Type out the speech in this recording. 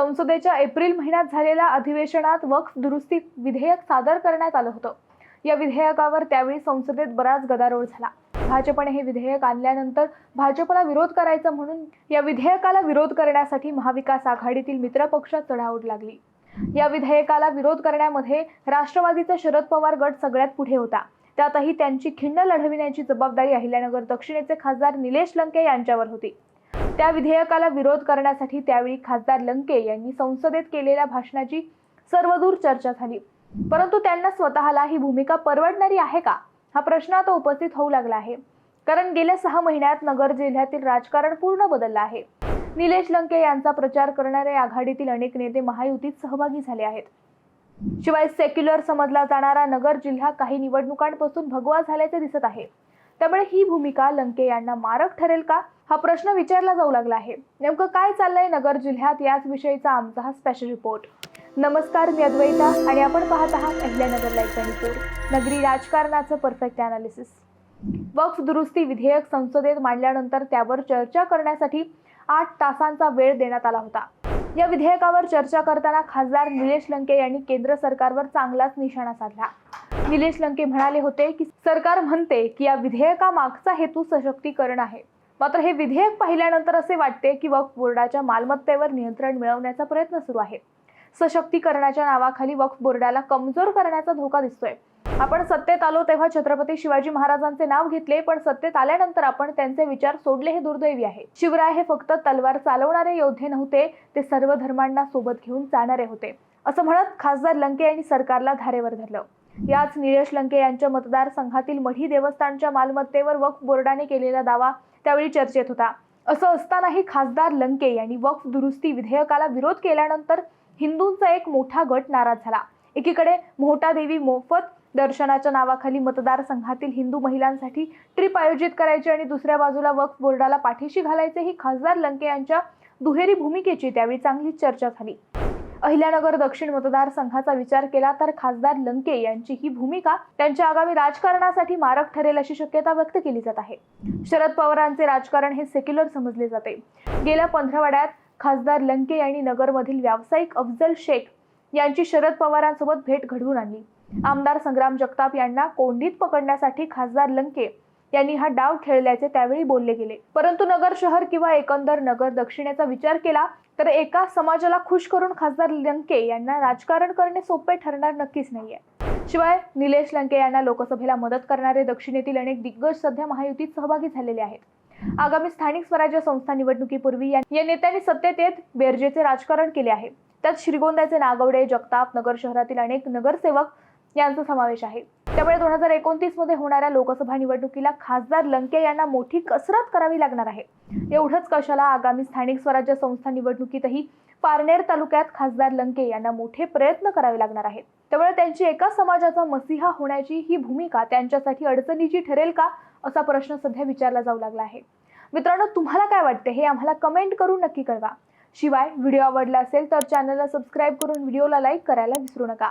संसदेच्या एप्रिल महिन्यात झालेल्या अधिवेशनात वक्फ दुरुस्ती विधेयक सादर करण्यात आलं होतं. या विधेयकावर त्यावेळी संसदेत बराच गदारोळ झाला. भाजपने हे विधेयक आणल्यानंतर भाजपला विरोध करायचा म्हणून या विधेयकाला विरोध करण्यासाठी महाविकास आघाडीतील मित्रपक्षात चढाओढ लागली. या विधेयकाला विरोध करण्यामध्ये राष्ट्रवादीचा शरद पवार गट सगळ्यात पुढे होता. त्यातही त्यांची खिंड लढविण्याची जबाबदारी अहिल्यानगर दक्षिणेचे खासदार निलेश लंके यांच्यावर होती. त्या विधेयकाला विरोध करण्यासाठी त्यावेळी खासदार लंके यांनी संसदेत केलेल्या भाषणाची सर्वदूर चर्चा झाली. परंतु त्यांना स्वतःला ही भूमिका परवडणारी आहे का? हा प्रश्न आता उपस्थित होऊ लागला आहे. कारण गेल्या सहा महिन्यात नगर जिल्ह्यातील राजकारण पूर्ण बदललं आहे. निलेश लंके यांचा प्रचार करणारे आघाडीतील अनेक नेते महायुतीत सहभागी झाले आहेत. शिवाय सेक्युलर समजला जाणारा नगर जिल्हा काही निवडणुकांपासून भगवा झाल्याचे दिसत आहे. त्यामुळे ही भूमिका लंके यांना मारक ठरेल का? हा प्रश्न विचारला जाऊ लागला आहे. नेमकं काय चाललंय नगर जिल्ह्यात? याच विषयीचा आमचा हा स्पेशल रिपोर्ट नमस्कार मी अद्वैता आणि आपण पाहत आहात अहिल्यानगर लाईव्ह ट्वेंटी नगरी राजकारणाचं परफेक्ट अनालिसिस वक्फ दुरुस्ती विधेयक संसदेत मांडल्यानंतर त्यावर चर्चा करण्यासाठी आठ तासांचा वेळ देण्यात आला होता. या विधेयकावर चर्चा करताना खासदार निलेश लंके यांनी केंद्र सरकारवर चांगलाच निशाणा साधला. निलेश लंके म्हणाले होते की सरकार म्हणते की या विधेयकामागचा हेतू सशक्तीकरण आहे. मात्र हे विधेयक पाहिल्यानंतर असे वाटते की वक्फ बोर्डाच्या मालमत्तेवर नियंत्रण मिळवण्याचा प्रयत्न सुरू आहे. सशक्तीकरणाच्या नावाखाली वक्फ बोर्डाला कमजोर करण्याचा धोका दिसतोय. आपण सत्तेत आलो तेव्हा छत्रपती शिवाजी महाराजांचे नाव घेतले पण सत्तेत आल्यानंतर आपण त्यांचे विचार सोडले हे दुर्दैवी आहे. शिवराय हे फक्त तलवार चालवणारे योद्धे नव्हते ते सर्व धर्मांना सोबत घेऊन जाणारे होते. असं म्हणत खासदार लंके यांनी सरकारला धारेवर धरलं. याच निलेश लंके यांच्या मतदारसंघातील मढी देवस्थानच्या मालमत्तेवर वक्फ बोर्डाने केलेला दावा त्यावेळी चर्चेत होता. असं असतानाही खासदार लंके यांनी वक्फ दुरुस्ती विधेयकाला विरोध केल्यानंतर हिंदूंचा एक मोठा गट नाराज झाला. एकीकडे मोहटा देवी मोफत दर्शनाच्या नावाखाली मतदारसंघातील हिंदू महिलांसाठी ट्रिप आयोजित करायची आणि दुसऱ्या बाजूला वक्फ बोर्डाला पाठीशी घालायचे ही खासदार लंके यांच्या दुहेरी भूमिकेची त्यावेळी चांगली चर्चा झाली. अहिल्यानगर दक्षिण मतदारसंघाचा विचार केला तर खासदार लंके यांची ही भूमिका त्यांच्या आगामी राजकारणासाठी मारक ठरेल अशी शक्यता व्यक्त केली जात आहे. शरद पवारांचे राजकारण हे सेक्युलर समजले जाते. गेल्या पंधरवड्यात खासदार लंके यांनी नगरमधील व्यावसायिक अफजल शेख यांची शरद पवारांसोबत भेट घडवून आणली. आमदार संग्राम जगताप यांना कोंडीत पकडण्यासाठी खासदार लंके यांनी हा डाव खेळल्याचे त्यावेळी बोलले गेले. परंतु नगर शहर किंवा एकंदर नगर दक्षिणेचा विचार केला तर एका समाजाला खुश करून खासदार लंके यांना राजकारण करणे सोपे ठरणार नक्कीच नाहीये. शिवाय निलेश लंके यांना लोकसभेला मदत करणारे दक्षिणेतील अनेक दिग्गज सध्या महायुतीत सहभागी झालेले आहेत. आगामी स्थानिक स्वराज्य संस्था निवडणुकीपूर्वी या नेत्यांनी सत्तेत येत बेरजेचे राजकारण केले आहे. त्यात श्रीगोंद्याचे नागवडे जगताप नगर शहरातील अनेक नगरसेवक यांचा समावेश आहे. त्यामुळे दोन हजार एकोणतीसमध्ये होणाऱ्या लोकसभा निवडणुकीला खासदार लंके यांना मोठी कसरत करावी लागणार आहे. एवढंच कशाला आगामी स्थानिक स्वराज्य संस्था निवडणुकीतही पारनेर तालुक्यात खासदार लंके यांना मोठे प्रयत्न करावे लागणार आहेत. त्यामुळे त्यांची एका समाजाचा मसिहा होण्याची ही भूमिका त्यांच्यासाठी अडचणीची ठरेल का असा प्रश्न सध्या विचारला जाऊ लागला आहे. मित्रांनो तुम्हाला काय वाटते हे आम्हाला कमेंट करून नक्की कळवा. शिवाय व्हिडिओ आवडला असेल तर चॅनलला सबस्क्राईब करून व्हिडिओला लाईक करायला विसरू नका.